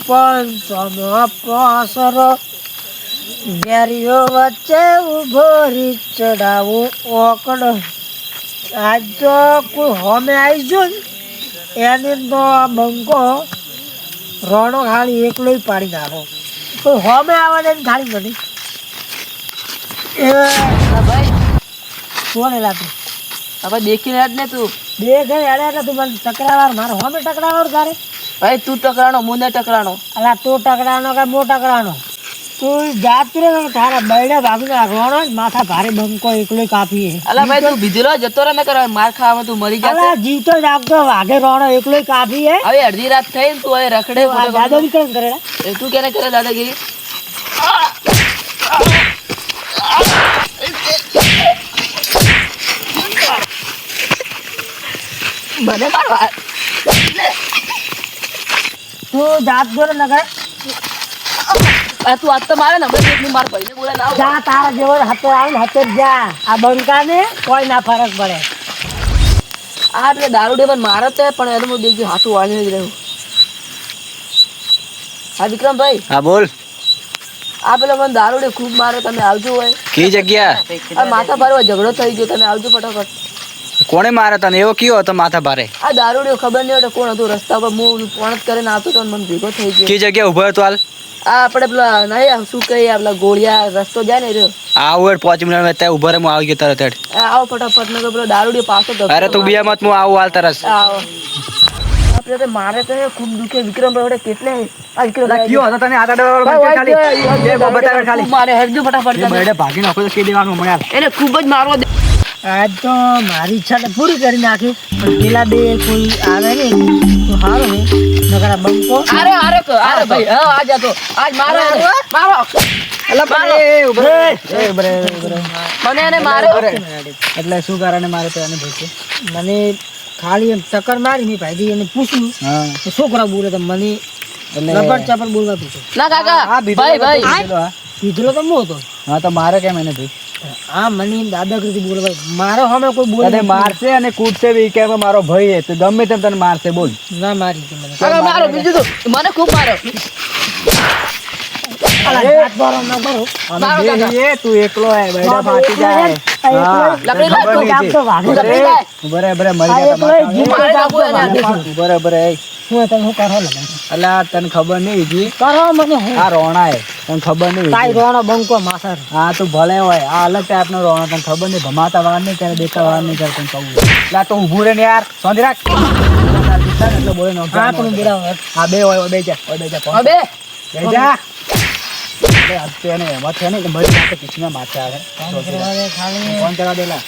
પણ પાસરો બેરીઓ વચ્ચે ઊભો રી ચડાવું ઓકડો. આજ તો કોઈ હોમે આવી જો ને એની તો આ બંકો રોણો ખાલી એકલો પાડી નાખો. કોઈ હોમે આવે ને ખાલી એ ભાઈ. કોને લાતું હવે દેખીને જ ને તું દેખ એટલે તું મને ટકરાવાર મારે હોમે ટકરાવાર તારે? ભાઈ તું ટકરાણો મુને ટકરાણો. અલા તું ટકરાનો કે મો ટકરાણો? તું જાત રે ને તારા બૈડા ભાગીને રોણો જ માથા ભારે બંકો એકલો કાપી હે. અલા ભાઈ તું બીજેલો જતો રહે મેં કરવા માર ખાવામાં તું મરી જશે અલા જીવતો જાગતો વાગે રોણો એકલો કાપી હે હવે અડધી રાત થઈ તું હવે રખડે દાદાગીરી કેમ કરે. એ તું કેને કરે દાદાગીરી? મને મારવા તું જાત જો ને નગર. આ તું આજ તો મારે ને હમણાં માર ભાઈને બોલે ના જા તારા જેવો હતે આવે ને હતે જા. આ બંકાને કોઈ ના ફરક પડે. આ એટલે દારૂડે પણ મારે તો પણ એનું હું હાથું વાળીને જ રહ્યું હા વિક્રમભાઈ? હા બોલ. આ પેલો મને દારૂડે ખૂબ મારે તમે આવજો હોય. કઈ જગ્યા? આ માથા ભારે ઝઘડો થઈ ગયો તમે આવજો ફટાફટ. કોણે માર્યા તને? એવો કયો હતો માથા ભારે? આ દારૂડિયો ખબર નહીં કોણ હતું? રસ્તા પર હું કોણ જ કરીને આવતો હતો મને ભેગો થઈ ગયો. કઈ જગ્યા ઊભો હતો હાલ? આ આપણે પેલા નહીં શું કહીએ આપણા ગોળિયા રસ્તો જાય ને રહ્યો. આવું હેડ પાંચ મિનિટ મેં ત્યાં ઊભા રે હું આવી ગયો તરત હેડ આવો ફટાફટ ને પેલો દારૂડિયો પાછો તો અરે તું બીયા મત હું આવું હાલ તરસ. આવો. આપણે તો મારે તો ખૂબ દુખે. વિક્રમભાઈ વડે કેટલે આ વિક્રમભાઈ કયો હતો તને? આટા ભાઈ, ખાલી? વાંચો, બતાવે ખાલી. ખૂબ મારે હરજો ફટાફટ ભાગી નાખો તો કહી દેવાનું એને ખૂબ જ મારવા દે. આજ તો મારી ઈચ્છા તો પૂરી કરી નાખી પણ પેલા બે કોઈ આવે ને તો હારો ને નકરા બંકો. અરે અરે ક- અરે ભાઈ હા આજ હતો. આજ મારો. મારો. મારો. મને એને માર્યો એટલે શું કારણે મારે તો એને ભૂખ્યું મને ખાલી એમ ટક્કર મારી મેં ભાઈથી એને પૂછ્યું. હા. કે છોકરા બોલે તો મને એટલે રબર બોલવા હતું. ના કાકા ભાઈ ભાઈ. બીજો તો હું હતો. હા તો મારે કેમ એને ભાઈ આ મને દાદાગીરીથી બોલવા મારો હમે કોઈ બોલે તને મારશે અને કૂટશે બી. કે મારો ભાઈ હે તો ગમે તેમ તને મારશે બોલ. ના મારી હતી મને. અરે મારો બીજું તો. મને ખૂબ મારો. અલા, જાત બારો ન કરો. મારો તું એકલો હે બેડા બાપ, ફાટી જાય. ખબર નહીં તને ખબર જી કરો મને આ રોણા હે તને ખબર નહીં તાઈ રોણો બંકો માથાર હા તું ભલે હોય. આ અલગ ટાઈપ નો રોણો તને ખબર નહીં. ભમાતા વાર નહીં ત્યારે દેતા વાર નહીં તને કહું એટલે તો ઊભું રહે ને યાર. શાંતિ રાખ. એટલે બોલે હા પણ બુરા હા બે હોય બે જા બે જા બે જા. અરે આ તો એને એમાં છે ને કે મરી જાતે કિસના માથે આવે. ફોન કરવા દેલા?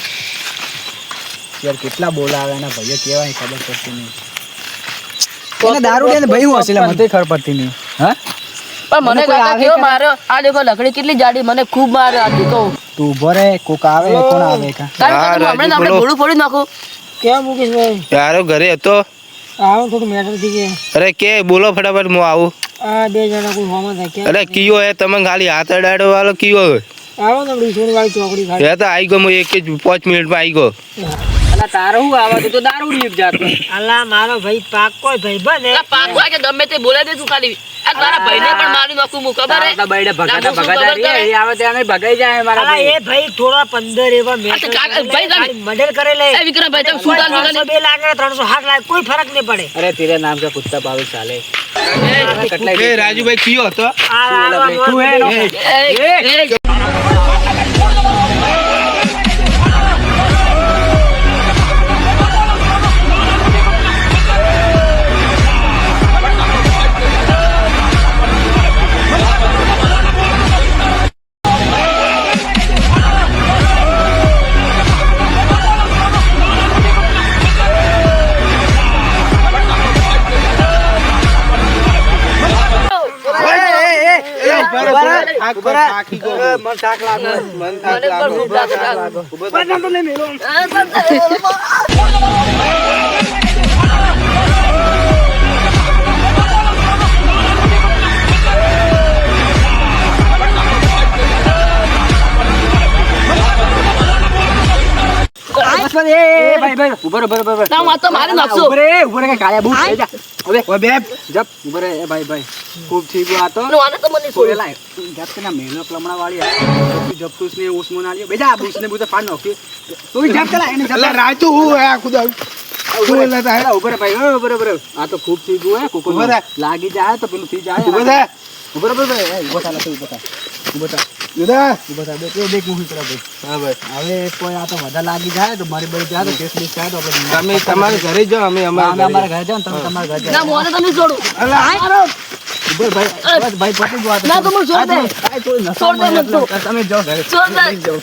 યાર કેટલા બોલાવે એના ભાઈઓ કેવા ખબર પડતી નહીં. એને દારૂ દે ને ભાઈ હું હશે મને ખબર પડતી નહીં. હા? પણ મને મને કાકા કેવો માર્યો? આ દેખો લકડી કેટલી જાડી મને ખૂબ માર્યો આ દેખો. તું ઊભો રે કોક આવે કોણ આવે કા કારણ કે હમણાં આપણે ઘોડું ફોડી નાખું. કેમ મુકેશભાઈ ઘરે હતો? આવો થોડું મેટર થઈ ગયા. અરે કે બોલો ફટાફટ હું આવું. આ બે જણા કોઈ હોમાં થાય અરે કીયો હે તમે ખાલી હાથ અડાડો વાળો કિયો હે? આવો ને આપણી વાળી ચોકડી ખાલી. એ તો આવી ગયો હું એક જ પાંચ મિનિટમાં આવી ગયો. અલા તારો હું આવા તું તો દારૂ ની જાત અલા મારો ભાઈ પાક કોઈ ભાઈ બને. પાકો પાક હોય કે ગમે તે બોલાઈ દે તું ખાલી. તારા ભાઈને પણ મારી નાખું હું ખબર હે તારા ભગાતા ના, હું શું ભગાતા રે, એ આવે ત્યાં ભગાઈ જાય મારા ભાઈ. એ ભાઈ થોડા પંદર એવા આ તો કાકા- ભાઈ કાકા- કરે લે એ. વિક્રમભાઈ તમે શું ચાલુ ત્રણસો બે લાખ ને ત્રણસો લાખ કોઈ ફરક નહીં પડે. અરે તેરે નામ કા કુત્તા પાવે ચાલે એ રાજુભાઈ કયો હતો. આ આ તું હે એનો? એ, એ, મને પણ ખૂબ લાગે છે. બસ, બસ, એ, એ, ભાઈ, ભાઈ, ઊભો રહો, ઊભો ઊભો રહો. આ તો મારી નાખશું. ઊભો રે, ઊભો રે, કે કાળિયા બૂટ જા. હવે ઓ બે જપ ઊભો રહે એ ભાઈ ભાઈ. ખૂબ થઈ આ તો. આને તો મને લાય જપ કે ના વાળી જપ ને બેજા બુસ ને નાખ્યો તું જપ કલા એને જપ રાજુ હું આ ખુદા. લાગી જાય તો પેલું થઈ જાય. ઊભો થાય ઊભો થાય ઊભો રહે. બે બે કરો ભાઈ. હા ભાઈ હવે કોઈ આ તો વધારે લાગી જાય તો મારી બધી જાય તો કેસ બેસ થાય તો તમે તમારે ઘરે જાઓ અમે અમે અમારા અમારા ઘરે જાઓ તમે તમારા ઘરે ના જાઓ તમે છોડો ઊભો રહે, ભાઈ. બસ ભાઈ પતી ગયું ના, તો મને છોડ દે. આ તો- આ તો નશામાં છોડ દે મને તમે જાઓ ઘરે છોડ દે. જાઓ.